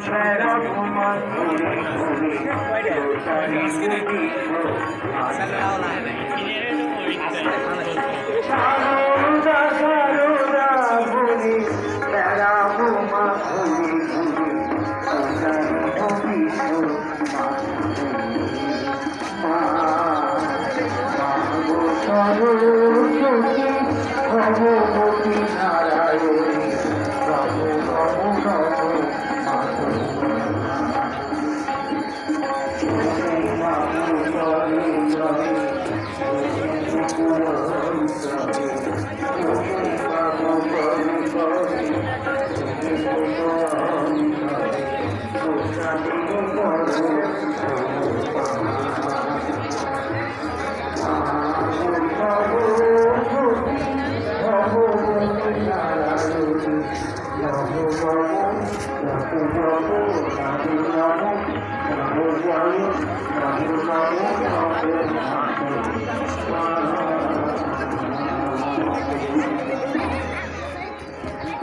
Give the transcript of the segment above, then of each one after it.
সারদা বলে মুদি সরস্বতী ভগবতী নারায়ণী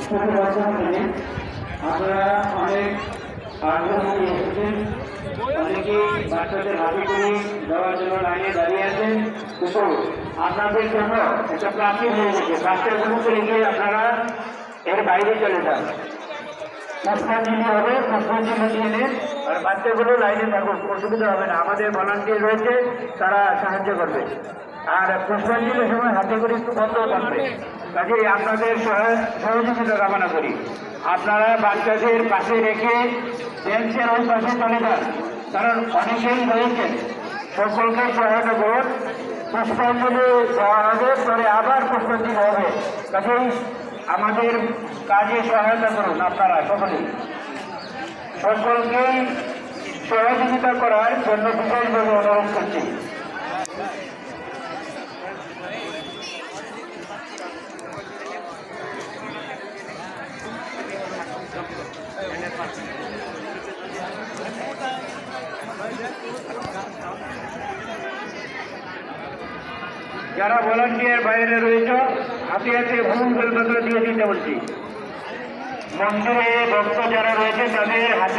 ছোট বাচ্চা থেকে আপনারা অনেক আগ্রহ নিয়ে এসেছেন অনেকেই বাচ্চাদের হাতে করে দেওয়ার জন্য লাইনে দাঁড়িয়ে আছেন। কিন্তু আপনাদের জন্য একটা প্রাচীর হয়ে গেছে। বাচ্চাগুলো করে গিয়ে আপনারা এর বাইরে চলে যান। হবে আর বাচ্চাগুলো লাইনে থাকুক অসুবিধা হবে না আমাদের ভলান্টিয়ার রয়েছে তারা সাহায্য করবে আর পুষ্পাঞ্জলির সময় হাতে করে একটু বন্ধ থাকবে কাজেই আপনাদের সহায়- সহযোগিতা কামনা করি। আপনারা বাচ্চাদের পাশে রেখে বেঞ্চের ওই পাশে চলে যান কারণ অনেকেই রয়েছেন সকলকে সহায়তা করুন। পুষ্পাঞ্জলি দেওয়া হবে, পরে আবার পুষ্পাঞ্জলি হবে। কাজেই আমাদের কাজে সহায়তা করুন আপনারা সকলেই। সকলকেই সহযোগিতা করার জন্য বিশেষভাবে অনুরোধ করছি। যারা ভলান্টিয়ার বাইরে রয়েছ, হাতে হাতে ভুল বেলপত্র দিয়ে দিতে বলছি। মন্দিরে ভক্ত যারা রয়েছে, তাদের হাতে